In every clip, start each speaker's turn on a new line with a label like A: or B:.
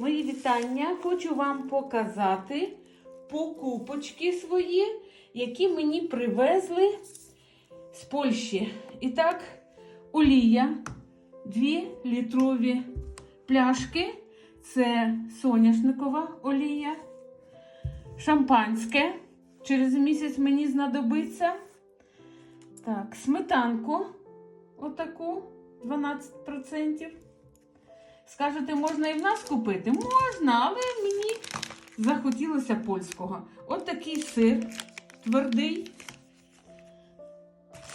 A: Мої вітання. Хочу вам показати покупочки свої, які мені привезли з Польщі. І так, олія, 2 літрові пляшки. Це соняшникова олія. Шампанське. Через місяць мені знадобиться. Так, сметанку. Отаку 12%. Скажете, можна і в нас купити? Можна, але мені захотілося польського. От такий сир твердий.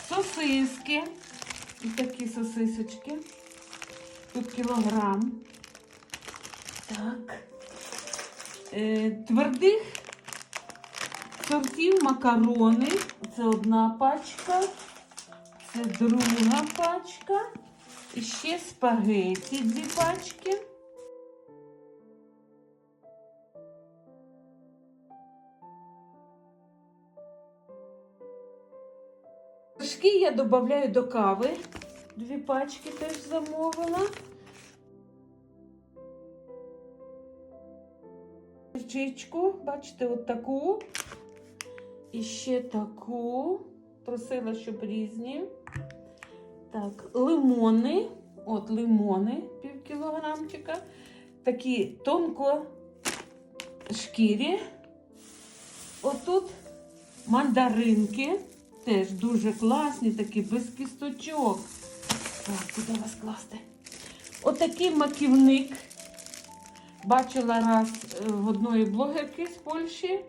A: Сосиски. І такі сосисочки. Тут кілограм. Так. Е, твердих сортів макарони. Це одна пачка. Це друга пачка. І ще спагеті дві пачки. Вершки я додаю до кави. Дві пачки теж замовила. Гірчичку, бачите, от таку. І ще таку. Просила, щоб різні. Так, лимони. От лимони, пів. Такі тонко шкірі. Отут мандаринки. Теж дуже класні, такі без кісточок. Так, куди вас класти? Отакий маківник. Бачила раз е, в одної блогерки з Польщі.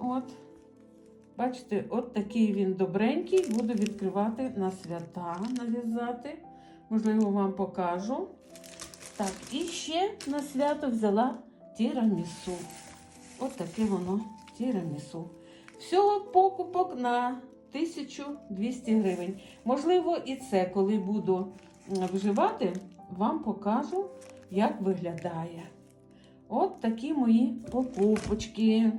A: От. Бачите, от такий він добренький. Буду відкривати на свята, нав'язати. Можливо, вам покажу. Так, і ще на свято взяла тірамісу. От таке воно тірамісу. Всього покупок на 1200 гривень. Можливо, і це, коли буду вживати, вам покажу, як виглядає. От такі мої покупочки.